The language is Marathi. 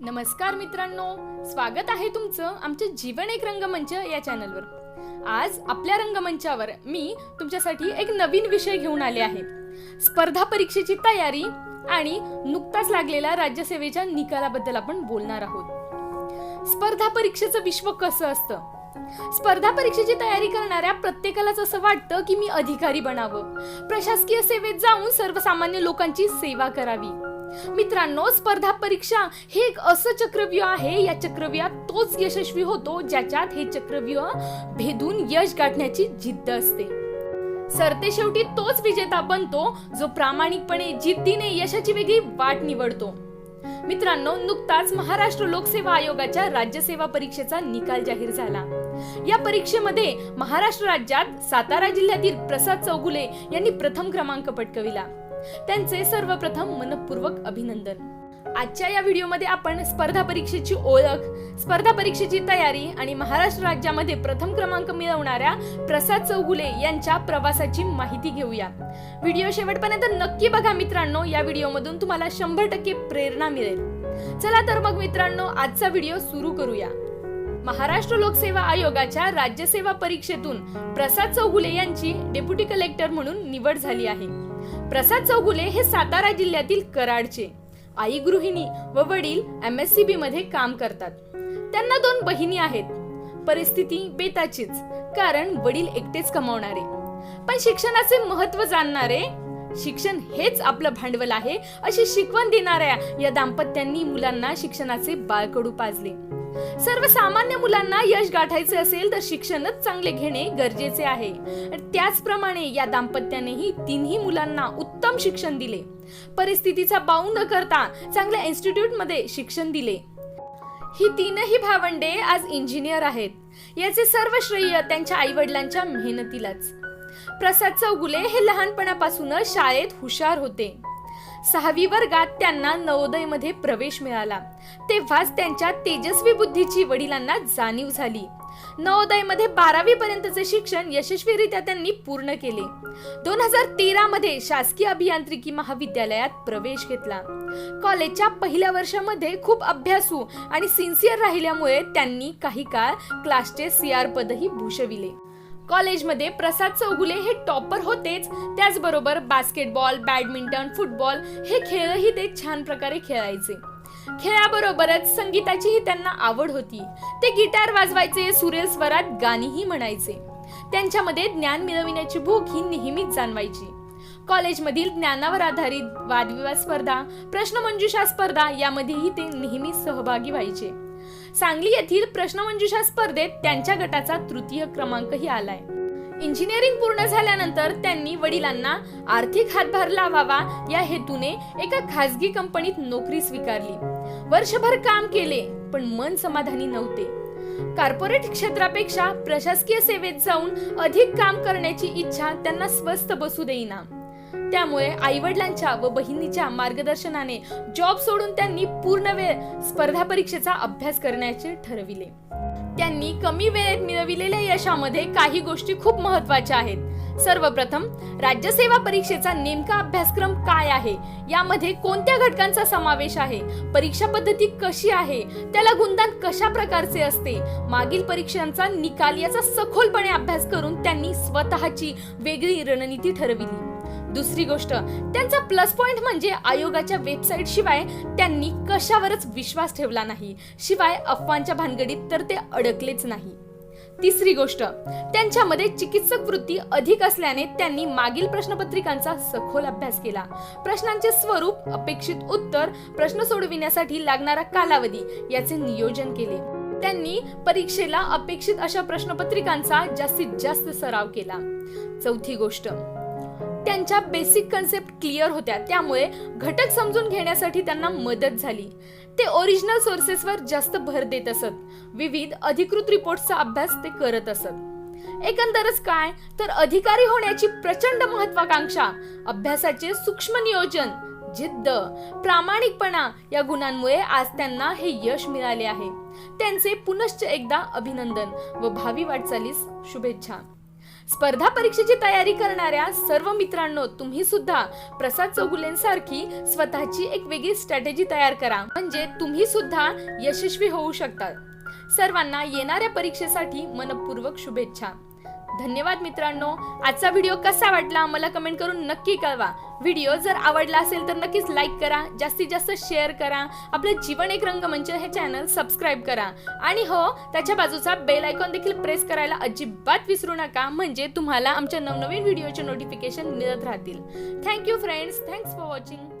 नमस्कार मित्रांनो. स्वागत आहे तुमचं आमच्या जीवन एक रंगमंच या चॅनलवर. आज आपल्या रंगमंचावर मी तुमच्यासाठी एक नवीन विषय घेऊन आले आहे. स्पर्धा परीक्षेची तयारी आणि नुकताच लागलेल्या राज्यसेवेच्या निकालाबद्दल आपण बोलणार आहोत. स्पर्धा परीक्षेचं विश्व कसं असतं? स्पर्धा परीक्षेची तयारी करणाऱ्या प्रत्येकालाच असं वाटतं की मी अधिकारी बनावं. प्रशासकीय सेवेत जाऊन सर्वसामान्य लोकांची सेवा करावी. मित्रांनो स्पर्धा परीक्षा हे एक असं चक्रव्यूह आहे. या चक्रव्यूहात तोच यशस्वी होतो ज्याच्यात हे चक्रव्यूह भेदून यश गाठण्याची जिद्द असते. सरते शेवटी तोच विजेता बनतो जो प्रामाणिकपणे जिद्दीने यशाची वेगळी वाट निवडतो. मित्रांनो नुकताच महाराष्ट्र लोकसेवा आयोगाच्या राज्यसेवा परीक्षेचा निकाल जाहीर झाला. या परीक्षेमध्ये महाराष्ट्र राज्यात सातारा जिल्ह्यातील प्रसाद चौगुले यांनी प्रथम क्रमांक पटकविला. त्यांचे सर्वप्रथम मनपूर्वक अभिनंदन. आजच्या या व्हिडिओमध्ये आपण स्पर्धा परीक्षेची ओळख स्पर्धा परीक्षेची तयारी आणि महाराष्ट्र राज्यामध्ये प्रथम क्रमांक मिळवणाऱ्या प्रसाद चौगुले यांच्या प्रवासाची माहिती घेऊया. व्हिडिओ शेवटपर्यंत नक्की बघा मित्रांनो या व्हिडिओमधून तुम्हाला शंभर टक्के प्रेरणा मिळेल. चला तर मग मित्रांनो आजचा व्हिडिओ सुरू करूया. महाराष्ट्र लोकसेवा आयोगाच्या राज्यसेवा परीक्षेतून प्रसाद चौगुले यांची डेप्युटी कलेक्टर म्हणून निवड झाली आहे. प्रसाद चौगुले हे सातारा जिल्ह्यातील कराडचे. आई गृहिणी व वडील एम एस सी बी मध्ये काम करतात. त्यांना दोन बहिणी आहेत. परिस्थिती बेताचीच कारण वडील एकटेच कमावणारे. पण शिक्षणाचे महत्त्व जाणणारे शिक्षण हेच आपलं भांडवल आहे अशी शिकवण देणाऱ्या या दाम्पत्यांनी मुलांना शिक्षणाचे बाळकडू पाजले. सर्वसामान्य मुलांना यश गाठायचे असेल तर शिक्षणच चांगले घेणे गरजेचे आहे. त्याचप्रमाणे या दाम्पत्यानेही तिन्ही मुलांना उत्तम शिक्षण दिले. परिस्थितीचा बाऊ न करता चांगल्या इन्स्टिट्यूटमध्ये शिक्षण दिले. ही तीनही भावंडे आज इंजिनियर आहेत. याचे सर्व श्रेय त्यांच्या आई वडिलांच्या मेहनतीलाच. प्रसाद चौगुले हे लहानपणापासूनच शाळेत हुशार होते. सहावी वर्गात त्यांना नवोदयमध्ये प्रवेश मिळाला. तेव्हाच त्यांच्या तेजस्वी बुद्धीची वडिलांना जाणीव झाली. नवोदयमध्ये बारावी पर्यंतचे शिक्षण यशस्वीरित्या त्यांनी पूर्ण केले. दोन हजार तेरा मध्ये शासकीय अभियांत्रिकी महाविद्यालयात प्रवेश घेतला. कॉलेजच्या पहिल्या वर्षामध्ये खूप अभ्यासू आणि सिन्सिअर राहिल्यामुळे त्यांनी काही काळ क्लासचे सीआर पदही भूषविले. कॉलेजमध्ये प्रसाद चौगुले हे टॉपर होतेच. त्याचबरोबर बास्केटबॉल बॅडमिंटन फुटबॉल हे खेळही ते छान प्रकारे खेळायचे. खेळाबरोबरच संगीताचीही त्यांना आवड होती. ते गिटार वाजवायचे सुरेल स्वरात गाणीही म्हणायचे. त्यांच्यामध्ये ज्ञान मिळविण्याची भूक ही नेहमीच जाणवायची. कॉलेजमधील ज्ञानावर आधारित वादविवाद स्पर्धा प्रश्नमंजुषा स्पर्धा यामध्येही ते नेहमी सहभागी व्हायचे. सांगली येथील प्रश्नमंजुषा स्पर्धेत त्यांच्या गटाचा तृतीय क्रमांकही आलाय. इंजिनिअरिंग पूर्ण झाल्यानंतर त्यांनी वडिलांना आर्थिक हातभार लावावा या हेतूने एका खासगी कंपनीत नोकरी स्वीकारली. वर्षभर काम केले पण मन समाधानी नव्हते. कॉर्पोरेट क्षेत्रापेक्षा प्रशासकीय सेवेत जाऊन अधिक काम करण्याची इच्छा त्यांना स्वस्थ बसू देईना. त्यामुळे आईवडिलांच्या व बहिणीच्या मार्गदर्शनाने जॉब सोडून त्यांनी पूर्ण वेळ स्पर्धा परीक्षेचा अभ्यास करण्याचे ठरविले. त्यांनी कमी वेळेत मिळविलेल्या यशामध्ये काही गोष्टी खूप महत्त्वाच्या आहेत. सर्वप्रथम राज्यसेवा परीक्षेचा नेमका अभ्यासक्रम काय आहे? यामध्ये कोणत्या घटकांचा समावेश आहे? परीक्षा पद्धती कशी आहे? त्याला गुणदान कशा प्रकारचे असते? मागील परीक्षांचा निकाल याचा सखोलपणे अभ्यास करून त्यांनी स्वतःची वेगळी रणनीती ठरविली. दुसरी गोष्ट त्यांचा प्लस पॉइंट म्हणजे आयोगाच्या वेबसाईट शिवाय त्यांनी कशावरच विश्वास ठेवला नाही. शिवाय अफवांच्या भानगडीत तर ते अडकलेच नाही. तिसरी गोष्ट त्यांच्यामध्ये चिकित्सक वृत्ती अधिक असल्याने त्यांनी मागील प्रश्नपत्रिकांचा सखोल अभ्यास केला. प्रश्नांचे स्वरूप अपेक्षित उत्तर प्रश्न सोडविण्यासाठी लागणारा कालावधी याचे नियोजन केले. त्यांनी परीक्षेला अपेक्षित अशा प्रश्नपत्रिकांचा जास्तीत जास्त सराव केला. चौथी गोष्ट त्यांच्या बेसिक कन्सेप्ट क्लिअर होत्या. त्यामुळे घटक समजून घेण्यासाठी त्यांना मदत झाली. ते ओरिजिनल सोर्सेसवर जास्त भर देत असत. विविध अधिकृत रिपोर्ट्सचा अभ्यास ते करत असत. एकंदरच काय? तर अधिकारी होण्याची प्रचंड महत्वाकांक्षा अभ्यासाचे सूक्ष्म नियोजन जिद्द प्रामाणिकपणा या गुणांमुळे आज त्यांना हे यश मिळाले आहे. त्यांचे पुनश्च एकदा अभिनंदन व भावी वाटचालीस शुभेच्छा. स्पर्धा परीक्षेची तयारी करणाऱ्या सर्व मित्रांनो तुम्ही सुद्धा प्रसाद चौगुलेंसारखी स्वतःची एक वेगळी स्ट्रॅटेजी तयार करा. म्हणजे तुम्ही सुद्धा यशस्वी होऊ शकता. सर्वांना येणाऱ्या परीक्षेसाठी मनपूर्वक शुभेच्छा. धन्यवाद मित्रांनो. आजचा व्हिडिओ कसा वाटला मला कमेंट करून नक्की कळवा. व्हिडिओ जर आवडला असेल तर नक्कीच लाईक करा जास्तीत जास्त शेअर करा आपलं जीवन एक रंगमंच हे चॅनल सबस्क्राईब करा. आणि हो त्याच्या बाजूचा बेल आयकॉन देखील प्रेस करायला अजिबात विसरू नका म्हणजे तुम्हाला आमच्या नवनवीन व्हिडिओचे नोटिफिकेशन मिळत राहतील. Thank you friends thanks for watching